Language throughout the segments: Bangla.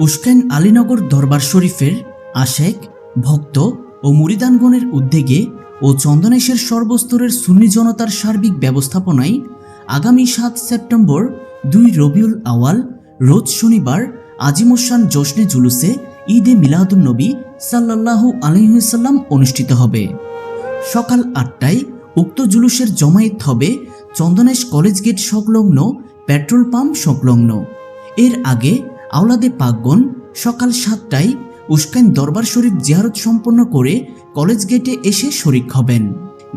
উস্কাইন আলীনগর দরবার শরীফের আশেক, ভক্ত ও মুরিদানগণের উদ্যোগে ও চন্দনেশের সর্বস্তরের সুন্নি জনতার সার্বিক ব্যবস্থাপনায় আগামী সাত সেপ্টেম্বর দুই রবিউল আওয়াল রোজ শনিবার আজিমুসান জশ্নে জুলুসে ঈদে মিলাদুন নবী সাল্লাল্লাহু আলহিসাল্লাম অনুষ্ঠিত হবে। সকাল আটটায় উক্ত জুলুসের জমায়েত হবে চন্দনেশ কলেজ গেট সংলগ্ন পেট্রোল পাম্প সংলগ্ন। এর আগে আওলাদে পাকগণ সকাল সাতটায় উস্কাইন দরবার শরীফ জিয়ারত সম্পন্ন করে কলেজ গেটে এসে শরিক হবেন।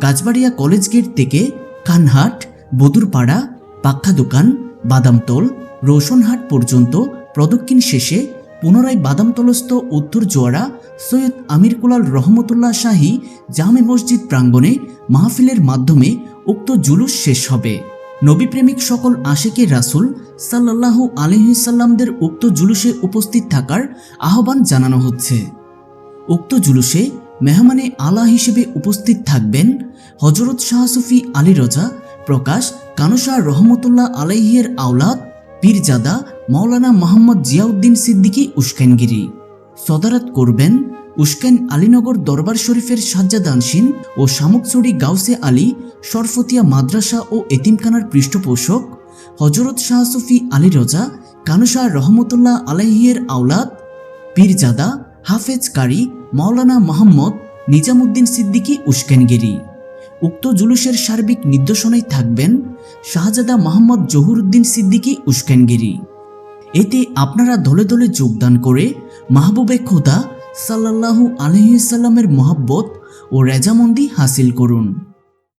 গাছবাড়িয়া কলেজ গেট থেকে কানহাট, বদুরপাড়া, পাক্কা দোকান, বাদামতল, রোশনহাট পর্যন্ত প্রদক্ষিণ শেষে পুনরায় বাদামতলস্থ উত্তর জোয়ারা সৈয়দ আমির কুলাল রহমতুল্লাহ শাহী জামে মসজিদ প্রাঙ্গণে মাহফিলের মাধ্যমে উক্ত জুলুস শেষ হবে। নবীপ্রেমিক সকল আশেকে রাসুল সাল্লাল্লাহু আলহিসাল্লামদের উক্ত জুলুসে উপস্থিত থাকার আহ্বান জানানো হচ্ছে। উক্ত জুলুসে মেহমানে আলা হিসেবে উপস্থিত থাকবেন হজরত শাহ সুফি আলী রজা, প্রকাশ কানুশা রহমতুল্লাহ আলাইহিয়ের আওলাদ, পীরজাদা মাওলানা মোহাম্মদ জিয়াউদ্দিন সিদ্দিকী উস্কানগিরি। সদারত করবেন উস্কান আলীনগর দরবার শরীফের সাজ্জাদানসিন ও শামুকচুরি গাউসে আলী সরফতিয়া মাদ্রাসা ও এতিমখানার পৃষ্ঠপোষক হজরত শাহ সুফি আলী রজা, কানুশা রহমতুল্লাহ আলাইহিয়ের আওলাদ, পীরজাদা হাফেজ কারি, মাওলানা মোহাম্মদ নিজামুদ্দিন সিদ্দিকী উস্কানগিরি। উক্ত জুলুসের সার্বিক নির্দেশনায় থাকবেন শাহজাদা মোহাম্মদ জহুরুদ্দিন সিদ্দিকী উস্কানগিরি। এতে আপনারা দলে দলে যোগদান করে মাহবুবে খোদা সাল্লাল্লাহু আলহিসাল্লামের মহাব্বত ও রেজামন্দি হাসিল করুন।